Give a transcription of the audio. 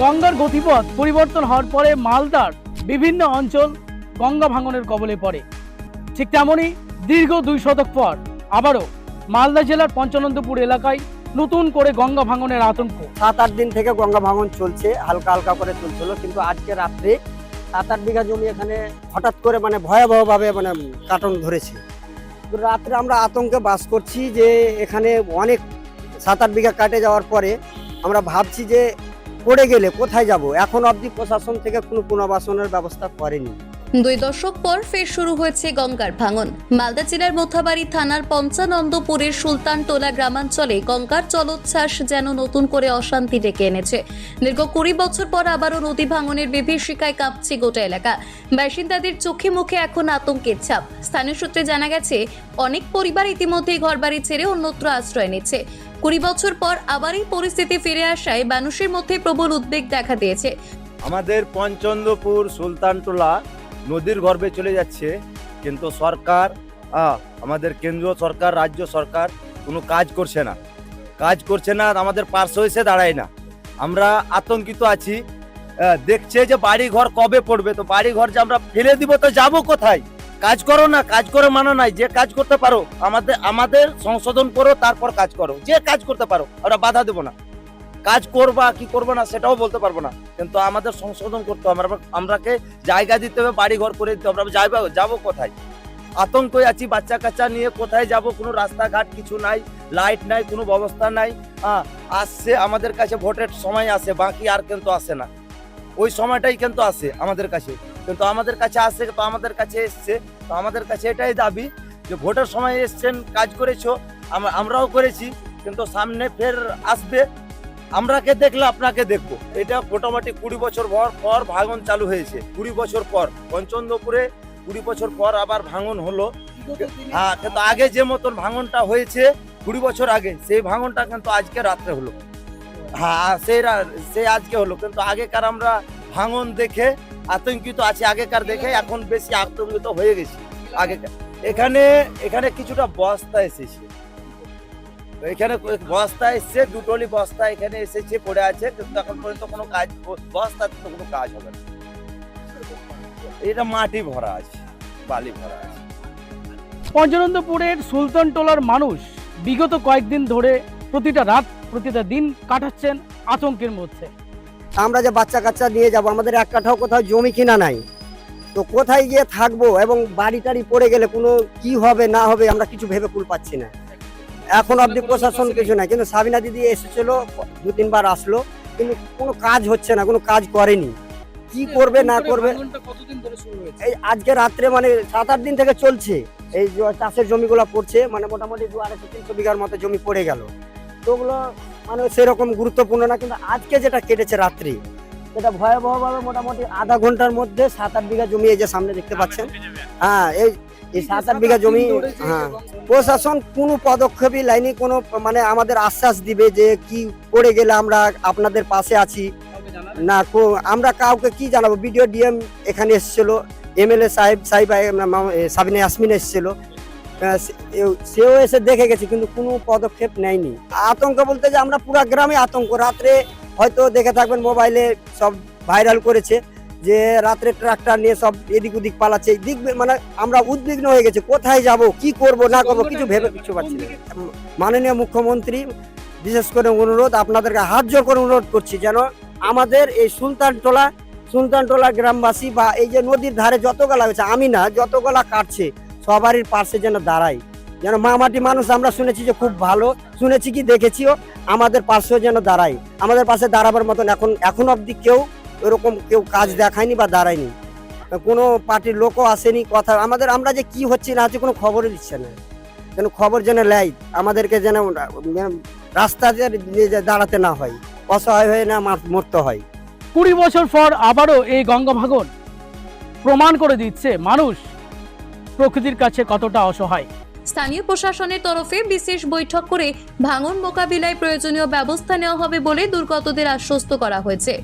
গঙ্গার গতিপথ পরিবর্তন হওয়ার পরে মালদার বিভিন্ন অঞ্চল গঙ্গা ভাঙনের কবলে পড়ে। ঠিক তেমনই দীর্ঘ দুই শতক পর আবারও মালদা জেলার পঞ্চানন্দপুর এলাকায় নতুন করে গঙ্গা ভাঙনের আতঙ্ক। সাত আট দিন থেকে গঙ্গা ভাঙন চলছে, হালকা হালকা করে চলছিল কিন্তু আজকে রাত্রে সাত আট বিঘা জমি এখানে হঠাৎ করে মানে ভয়াবহভাবে মানে কাটন ধরেছে। রাত্রে আমরা আতঙ্কে বাস করছি যে এখানে অনেক সাত আট বিঘা কাটে যাওয়ার পরে আমরা ভাবছি যে পড়ে গেলে কোথায় যাব? এখন অবধি প্রশাসন থেকে কোনো পুনর্বাসনের ব্যবস্থা করেনি। দুই দশক পর ফের শুরু হয়েছে গঙ্গার ভাঙন। মালদা জেলার মোথাবাড়ি থানার পঞ্চানন্দপুরের সুলতানটোলা গ্রামাঞ্চলে গঙ্গার জলোচ্ছ্বাস যেন নতুন করে অশান্তি ডেকে এনেছে। দীর্ঘ কুড়ি বছর পর আবারও নদী ভাঙনের বিভীষিকায় কাঁপছে গোটা এলাকা। বাসিন্দাদের চোখে মুখে এখন আতঙ্কের ছাপ। স্থানীয় সূত্রে জানা গেছে, অনেক পরিবার ইতিমধ্যেই ঘরবাড়ি ছেড়ে অন্যত্র আশ্রয় নিচ্ছে। কুড়ি বছর পর আবার এই পরিস্থিতি ফিরে আসায় মানুষের মধ্যে প্রবল উদ্বেগ দেখা দিয়েছে। আমাদের পঞ্চন্দ্রপুর সুলতানটোলা নদীর গর্ভে চলে যাচ্ছে, কিন্তু সরকার আমাদের কেন্দ্রীয় সরকার, রাজ্য সরকার কোনো কাজ করছে না। কাজ করছে না, আমাদের পার্শ্ব এসে দাঁড়ায় না। আমরা আতঙ্কিত আছি। দেখছে যে বাড়ি ঘর কবে পড়বে, তো বাড়ি ঘর যে আমরা ফেলে দিব, তো যাব কোথায়? কাজ করো না, কাজ করে মানা নাই, যে কাজ করতে পারো, আমাদের আমাদের সংশোধন করো, তারপর কাজ করো। যে কাজ করতে পারো, আমরা বাধা দেবো না। কাজ করবা, কি করব না সেটাও বলতে পারব না। কিন্তু আমাদের সংশোধন করতে হবে। আমরা আমরাকে জায়গা দিতে হবে বাড়ি ঘর করে দিতে হবে। আমরা যাইবা যাব কোথায়? আতঙ্কে আছি, বাচ্চা কাচ্চা নিয়ে কোথায় যাব? কোনো রাস্তাঘাট কিছু নাই লাইট নাই, কোনো ব্যবস্থা নাই। হ্যাঁ আসছে, আমাদের কাছে ভোটের সময় আসে বাকি আর কিন্তু আসে না। ওই সময়টাই কিন্তু আসে আমাদের কাছে। কিন্তু আমাদের কাছে আসে তো আমাদের কাছে এসছে। তো আমাদের কাছে এটাই দাবি যে ভোটের সময় এসছেন, কাজ করেছ, আম- আমরাও করেছি। কিন্তু সামনে ফের আসবে। আমরাকে দেখলে আপনাকে দেখব। এটা মোটামুটি কুড়ি বছর পর পর ভাঙন চালু হয়েছে। কুড়ি বছর পর। পঞ্চন্দ্রপুরে কুড়ি বছর পর আবার ভাঙন হলো। হ্যাঁ কিন্তু আগে যে মতন ভাঙনটা হয়েছে, কুড়ি বছর আগে, সেই ভাঙনটা কিন্তু আজকে রাত্রে হলো। হ্যাঁ সেই সেই আজকে হলো। কিন্তু আগেকার আমরা ভাঙন দেখে, আতঙ্কিত আছি, আগেকার দেখে এখন বেশি আতঙ্কিত হয়ে গেছি। আগেকার, এখানে এখানে কিছুটা বস্তা এসেছে। এখানে বস্তা এসছে দুটোলি বস্তা এখানে এসেছে পড়ে আছে কিন্তু এখন পর্যন্ত কোনো কাজ বস্তাতে তো কোনো কাজ হবে না। এটা মাটি ভরা আছে বালি ভরা আছে। পঞ্চানন্দপুরের সুলতানটোলার মানুষ বিগত কয়েকদিন ধরে প্রতিটা রাত প্রতিটা দিন কাটাচ্ছেন আতঙ্কের মধ্যে। আমরা যে বাচ্চা কাচ্চা নিয়ে যাব আমাদের এক কাঠাও কোথাও জমি কিনা নাই। তো কোথায় গিয়ে থাকব এবং বাড়ি টাড়ি পড়ে গেলে কোনো কি হবে না হবে আমরা কিছু ভেবে কুল পাচ্ছি না। এখন অবধি প্রশাসন কিছু নাই কিন্তু সাবিনা দিদি এসেছিল দু তিনবার আসলো কিন্তু কোনো কাজ হচ্ছে না কোনো কাজ করেনি। কি করবে না করবে এই আজকে রাত্রে মানে সাত আট দিন থেকে চলছে এই চাষের জমিগুলো পড়ছে মানে মোটামুটি দু আড়াইশো তিনশো বিঘার মতো জমি পড়ে গেল। তো ওগুলো মানে সেরকম গুরুত্বপূর্ণ না কিন্তু আজকে যেটা কেটেছে রাত্রি সেটা ভয়াবহভাবে মোটামুটি আধা ঘণ্টার মধ্যে সাত আট বিঘা জমি এই যে সামনে দেখতে পাচ্ছেন। হ্যাঁ এই সাত বিঘা জমি হ্যাঁ। প্রশাসন কোনো পদক্ষেপই লাইনি কোনো মানে আমাদের আশ্বাস দিবে যে কি পড়ে গেলে আমরা আপনাদের পাশে আছি। না আমরা কাউকে কি জানাব? বিডিও ডিএম এখানে এসেছিল এমএলএ সাহেব সাহেব আহ, সাবিনা ইয়াসমিন এসেছিল। সেও এসে দেখে গেছে কিন্তু কোনো পদক্ষেপ নেয়নি। আতঙ্ক বলতে যে আমরা পুরো গ্রামে আতঙ্ক। রাত্রে হয়তো দেখে থাকবেন মোবাইলে সব ভাইরাল করেছে। যে রাত্রে ট্রাক্টর নিয়ে সব এদিক ওদিক পালাচ্ছে দিক মানে আমরা উদ্বিগ্ন হয়ে গেছে কোথায় যাব কি করব না করব কিছু ভেবে কিছু পাচ্ছি না। মাননীয় মুখ্যমন্ত্রী বিশেষ করে অনুরোধ আপনাদেরকে হাত জোর করে অনুরোধ করছি যেন আমাদের এই সুলতানটোলা সুলতানটোলা গ্রামবাসী বা এই যে নদীর ধারে যত গলা হয়েছে আমি না যত গলা কাটছে সবারই পাশে যেন দাঁড়াই। যেন মামাটি মানুষ আমরা শুনেছি যে খুব ভালো শুনেছি কি দেখেছিও আমাদের পাশেও যেন দাঁড়াই। আমাদের পাশে দাঁড়াবার মতন এখন এখন অবধি কেউ এরকম কেউ কাজ দেখায়নি বা দাঁড়ায়নি। কোনো পার্টির লোকও আসেনি কথা আমাদের আমরা যে কি হচ্ছে না হচ্ছে কোনো খবরই দিচ্ছে না। যেন খবর যেন নেয় আমাদেরকে যেন রাস্তাতে দাঁড়াতে না হয় অসহায় হয়ে না মরতে হয়। কুড়ি বছর পর আবারও এই গঙ্গা ভাঙন প্রমাণ করে দিচ্ছে মানুষ প্রকৃতির কাছে কতটা অসহায়। স্থানীয় প্রশাসনের তরফে বিশেষ বৈঠক করে ভাঙন মোকাবিলায় প্রয়োজনীয় ব্যবস্থা নেওয়া হবে বলে দুর্গতদের আশ্বস্ত করা হয়েছে।